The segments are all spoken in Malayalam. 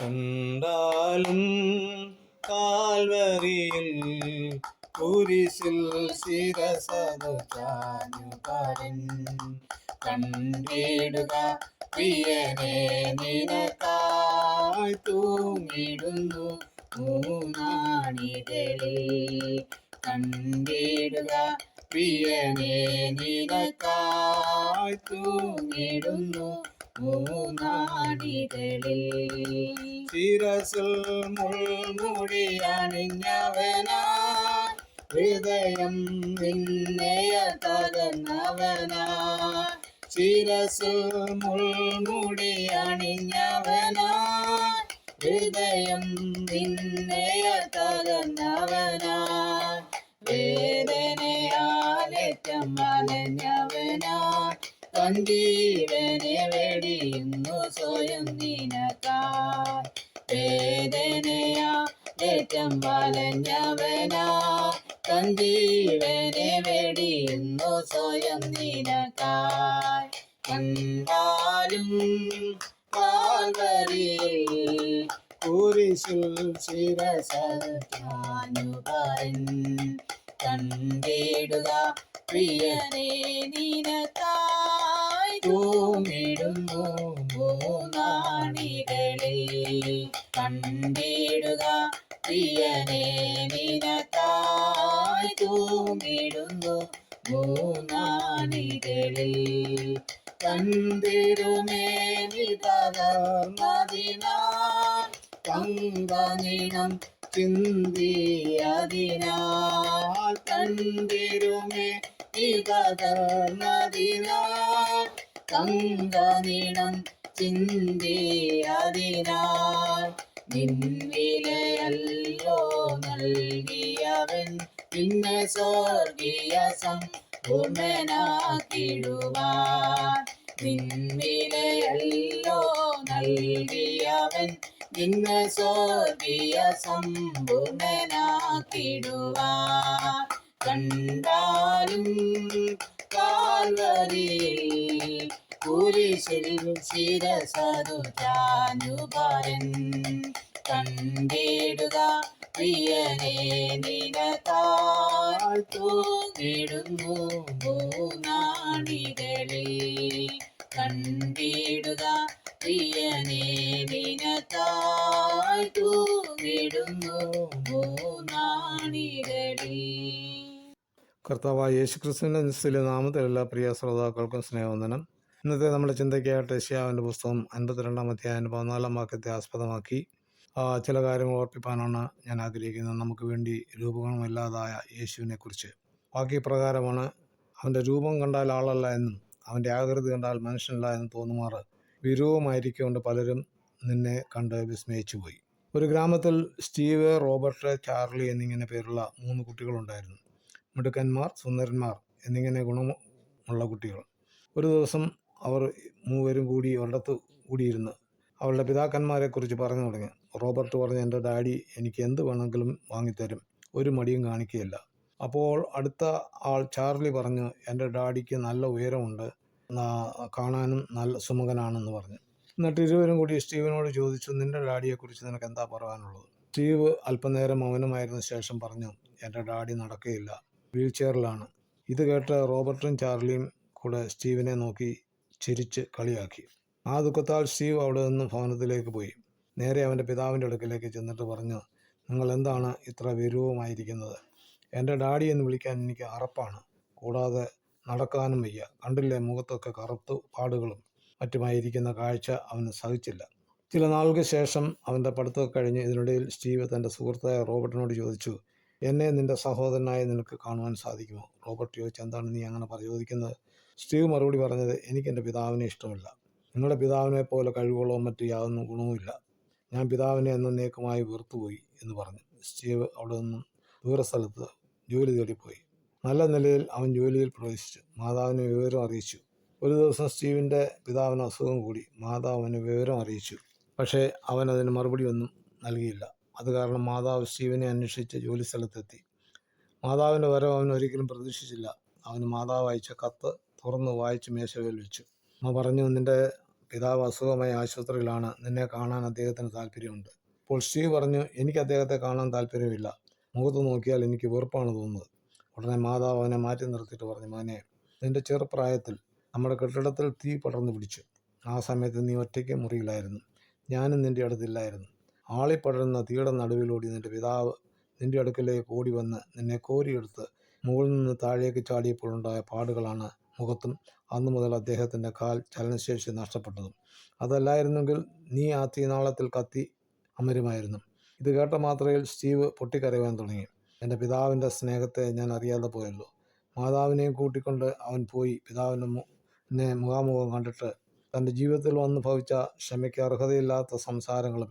കണ്ടാലും കാൽവരിയിൽ കുരിശിൽ ശിരസതു ചാഞ്ഞുകാരൻ കണ്ടിടുക പ്രിയനെ നിനക്കായി തൂങ്ങിടുന്നു മൂന്നാണികളിൽ. കണ്ടിടുക പ്രിയനെ നിനക്കായി തൂങ്ങിടുന്നു മൂന്നാടികളിൽ. ശിരസിൽ മുൾമുടി അണിഞ്ഞവനാ ഹൃദയം നിന്നയ തകർന്നവനാ. ശിരസിൽ മുൾമുടി അണിഞ്ഞവനാ ഹൃദയം നിന്നയ തകർന്നവനാ. വേദനയാലേറ്റം കണ്ടീവനെ വെടിയുന്നു സ്വയം നിനക്കാ വേദനയാ ഏറ്റം വലഞ്ഞവനാ. കണ്ടീവനെ വെടിയുന്നു സ്വയം നിനക്കായി. കണ്ടാലും കാൽവരിയിൽ കുരിശിൽ കണ്ടിടുക പ്രിയനെ നിനക്കായി. തൂങ്ങിടുന്നു മൂന്നാണികളിൽ കണ്ടിടുക പ്രിയനെ നിനക്കായി തൂങ്ങിടുന്നു മൂന്നാണികളിൽ കണ്ടിരുമേ വിതകർന്നതിനാൽ പങ്കനിണം ചിന്തിയതിനാൽ. കണ്ടിരുമേ വിതകർന്നതിനാൽ കങ്കനിണം ചിന്തിയതിനാൽ നിൻവിലയല്ലോ നൽകിയവൻ പിന്നെ സ്വർഗീയ സമ്പൂർണനാക്കിടുവാൻ നിൻവിലയല്ലോ നൽകിയവൻ നിന്നെ സ്വർഗീയ സമ്പൂർണനാക്കിടുവാൻ കണ്ടാലും കാൽവരി കുരിശിൽ ശിരസതു ചാഞ്ഞുകാരൻ കണ്ടിടുക പ്രിയനെ നിനത്താൽ തൂങ്ങിടുന്നു മൂന്നാണികളിൽ കണ്ടിടുക പ്രിയനെ നിനത്താൽ തൂങ്ങിടുന്നു മൂന്നാണികളിൽ കർത്താവായ യേശുക്രിസ്തുവിന്റെ നാമത്തിൽ നാമത്തിലുള്ള പ്രിയ ശ്രോതാക്കൾക്കും സ്നേഹവന്ദനം. ഇന്നത്തെ നമ്മുടെ ചിന്തയ്ക്കായിട്ട് ഏഷ്യാവിന്റെ പുസ്തകം അൻപത്തിരണ്ടാം അധ്യായം പതിനാലാം വാക്യത്തെ ആസ്പദമാക്കി. ചില കാര്യങ്ങൾ ഓർപ്പിക്കാനാണ് ഞാൻ ആഗ്രഹിക്കുന്നത്. നമുക്ക് വേണ്ടി രൂപഗുണമില്ലാതായ യേശുവിനെക്കുറിച്ച്. വാക്യപ്രകാരമാണ് അവന്റെ രൂപം കണ്ടാൽ ആളല്ല എന്നും അവന്റെ ആകൃതി കണ്ടാൽ മനുഷ്യനല്ല എന്നും തോന്നുമാറ് വിരൂപമായിരിക്കൊണ്ട് പലരും നിന്നെ കണ്ട് വിസ്മയിച്ചു പോയി ഒരു ഗ്രാമത്തിൽ സ്റ്റീവ് റോബർട്ട് ചാർലി എന്നിങ്ങനെ പേരുള്ള മൂന്ന് കുട്ടികളുണ്ടായിരുന്നു. മിടുക്കന്മാർ സുന്ദരന്മാർ എന്നിങ്ങനെ ഗുണമുള്ള കുട്ടികൾ. ഒരു ദിവസം അവർ മൂവരും കൂടി ഒരിടത്ത് കൂടിയിരുന്ന് അവളുടെ പിതാക്കന്മാരെക്കുറിച്ച് പറഞ്ഞു തുടങ്ങി. റോബർട്ട് പറഞ്ഞു എന്റെ ഡാഡി എനിക്ക് എന്ത് വേണമെങ്കിലും വാങ്ങിത്തരും ഒരു മടിയും കാണിക്കുകയില്ല. അപ്പോൾ അടുത്ത ആൾ ചാർലി പറഞ്ഞു എന്റെ ഡാഡിക്ക് നല്ല ഉയരമുണ്ട് കാണാനും നല്ല സുമുഖനാണെന്ന് പറഞ്ഞു. എന്നിട്ട് ഇരുവരും കൂടി സ്റ്റീവിനോട് ചോദിച്ചു നിന്റെ ഡാഡിയെക്കുറിച്ച് നിനക്ക് എന്താ പറയാനുള്ളത്? സ്റ്റീവ് അല്പനേരം മൗനമായിരുന്ന ശേഷം പറഞ്ഞു എന്റെ ഡാഡി നടക്കുകയില്ല വീൽ ചെയറിലാണ് ഇത് കേട്ട റോബർട്ടും ചാർലിയും കൂടെ സ്റ്റീവിനെ നോക്കി ചിരിച്ച് കളിയാക്കി. ആ ദുഃഖത്താൽ സ്റ്റീവ് അവിടെ നിന്ന് ഭവനത്തിലേക്ക് പോയി. നേരെ അവന്റെ പിതാവിന്റെ അടുക്കിലേക്ക് ചെന്നിട്ട് പറഞ്ഞു നിങ്ങൾ എന്താണ് ഇത്ര വിരൂപമായിരിക്കുന്നത്? എന്റെ ഡാഡി എന്ന് വിളിക്കാൻ എനിക്ക് അറപ്പാണ്. കൂടാതെ നടക്കാനും വയ്യ. കണ്ടില്ലേ മുഖത്തൊക്കെ കറുത്തു പാടുകളും മറ്റുമായിരിക്കുന്ന കാഴ്ച അവന് സഹിച്ചില്ല. ചില നാളുകൾക്ക് ശേഷം അവന്റെ പഠിത്തമൊക്കെ കഴിഞ്ഞ് ഇതിനിടയിൽ സ്റ്റീവ് തന്റെ സുഹൃത്തായ റോബർട്ടിനോട് ചോദിച്ചു എന്നെ നിന്റെ സഹോദരനായി നിനക്ക് കാണുവാൻ സാധിക്കുമോ? റോബർട്ട് ചോദിച്ചു എന്താണ് നീ അങ്ങനെ പ്രചോദിക്കുന്നത്? സ്റ്റീവ് മറുപടി പറഞ്ഞത് എനിക്ക് എന്റെ പിതാവിനെ ഇഷ്ടമില്ല. നിങ്ങളുടെ പിതാവിനെ പോലെ കഴിവുകളോ മറ്റു യാതൊന്നും ഗുണവുമില്ല. ഞാൻ പിതാവിനെ എന്നേക്കുമായി വെറുത്തുപോയി എന്ന് പറഞ്ഞു. സ്റ്റീവ് അവിടെ നിന്നും ദൂരസ്ഥലത്ത് ജോലി തേടിപ്പോയി. നല്ല നിലയിൽ അവൻ ജോലിയിൽ പ്രവേശിച്ചു. മാതാവിനെ വിവരം അറിയിച്ചു. ഒരു ദിവസം സ്റ്റീവിന്റെ പിതാവിന് അസുഖം കൂടി. മാതാവ് വിവരം അറിയിച്ചു. പക്ഷേ അവൻ അതിന് മറുപടി ഒന്നും നൽകിയില്ല. അത് കാരണം മാതാവ് സ്റ്റീവനെ അന്വേഷിച്ച് ജോലി സ്ഥലത്തെത്തി. മാതാവിന്റെ വരവ് അവൻ ഒരിക്കലും പ്രതീക്ഷിച്ചില്ല. അവന് മാതാവ് അയച്ച കത്ത് തുറന്ന് വായിച്ച് മേശയിൽ വെച്ചു. അമ്മ പറഞ്ഞു നിന്റെ പിതാവ് അസുഖമായ ആശുപത്രിയിലാണ്. നിന്നെ കാണാൻ അദ്ദേഹത്തിന് താല്പര്യമുണ്ട് അപ്പോൾ സ്റ്റീവ് പറഞ്ഞു എനിക്ക് അദ്ദേഹത്തെ കാണാൻ താല്പര്യമില്ല മുഖത്ത് നോക്കിയാൽ എനിക്ക് വെറുപ്പാണ് തോന്നുന്നത്. ഉടനെ മാതാവ് അവനെ മാറ്റി നിർത്തിയിട്ട് പറഞ്ഞു മോനെ നിന്റെ ചെറുപ്രായത്തിൽ നമ്മുടെ കെട്ടിടത്തിൽ തീ പടർന്നു പിടിച്ചു. ആ സമയത്ത് നീ ഒറ്റയ്ക്ക് മുറിയിലായിരുന്നു. ഞാനും നിന്റെ അടുത്തില്ലായിരുന്നു ആളിപ്പടരുന്ന തീയുടെ നടുവിലൂടി നിന്റെ പിതാവ് നിന്റെ അടുക്കലേക്ക് ഓടി വന്ന് നിന്നെ കോരിയെടുത്ത് മുകളിൽ നിന്ന് താഴേക്ക് ചാടിയപ്പോഴുണ്ടായ പാടുകളാണ് മുഖത്തും അന്നു മുതൽ അദ്ദേഹത്തിന്റെ കാൽ ചലനശേഷി നഷ്ടപ്പെട്ടതും. അതല്ലായിരുന്നെങ്കിൽ നീ ആ തീനാളത്തിൽ കത്തി അമരുമായിരുന്നു. ഇത് കേട്ട മാത്രയിൽ സ്റ്റീവ് പൊട്ടിക്കരയുവാൻ തുടങ്ങി. എന്റെ പിതാവിന്റെ സ്നേഹത്തെ ഞാൻ അറിയാതെ പോയല്ലോ. മാതാവിനെയും കൂട്ടിക്കൊണ്ട് അവൻ പോയി എന്നെ മുഖാമുഖം കണ്ടിട്ട് തന്റെ ജീവിതത്തിൽ വന്ന് ഭവിച്ച ക്ഷമയ്ക്ക് അർഹതയില്ലാത്ത സംസാരങ്ങളും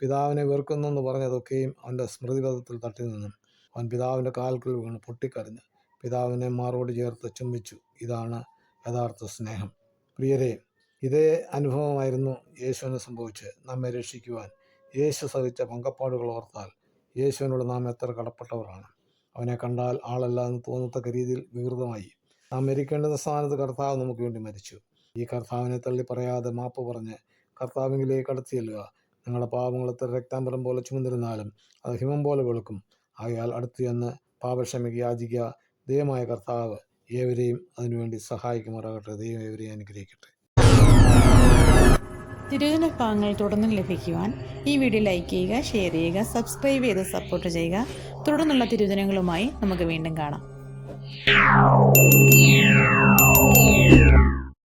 പിതാവിനെ വെറുക്കുന്നെന്ന് പറഞ്ഞതൊക്കെയും അവന്റെ സ്മൃതിപഥത്തിൽ തട്ടി നിന്നു. അവൻ പിതാവിന്റെ കാൽക്കൽ വീണ് പൊട്ടിക്കരഞ്ഞ്. പിതാവിനെ മാറോട് ചേർത്ത് ചുംബിച്ചു. ഇതാണ് യഥാർത്ഥ സ്നേഹം. പ്രിയരെ ഇതേ അനുഭവമായിരുന്നു യേശുവിന് സംഭവിച്ച് നമ്മെ രക്ഷിക്കുവാൻ യേശു സഹിച്ച പങ്കപ്പാടുകൾ ഓർത്താൽ യേശുവിനോട് നാം എത്ര കടപ്പെട്ടവരാണ്. അവനെ കണ്ടാൽ ആളല്ല എന്ന് തോന്നത്തക്ക രീതിയിൽ വികൃതമായി. നാം മരിക്കേണ്ടുന്ന സ്ഥാനത്ത് കർത്താവ് നമുക്ക് വേണ്ടി മരിച്ചു. ഈ കർത്താവിനെ തള്ളി പറയാതെ മാപ്പ് പറഞ്ഞ് കർത്താവിലേക്ക് കടത്തി നിങ്ങളുടെ പാപങ്ങൾ എത്ര രക്താംബരം പോലെ ചുമന്നിരുന്നാലും അത് ഹിമം പോലെ വെളുക്കും. ആകയാൽ അടുത്ത് ചെന്ന് പാപക്ഷമയ്ക്ക് യാചിക്കുക ദൈവമായ കർത്താവ് ഏവരെയും അതിനുവേണ്ടി സഹായിക്കുമാറാകട്ടെ. ദൈവം ഏവരെയും അനുഗ്രഹിക്കട്ടെ. തിരുവചന പാങ്ങൾ തുടർന്ന് ലഭിക്കുവാൻ ഈ വീഡിയോ ലൈക്ക് ചെയ്യുക ഷെയർ ചെയ്യുക സബ്സ്ക്രൈബ് ചെയ്ത് സപ്പോർട്ട് ചെയ്യുക. തുടർന്നുള്ള തിരുവചനങ്ങളുമായി നമുക്ക് വീണ്ടും കാണാം.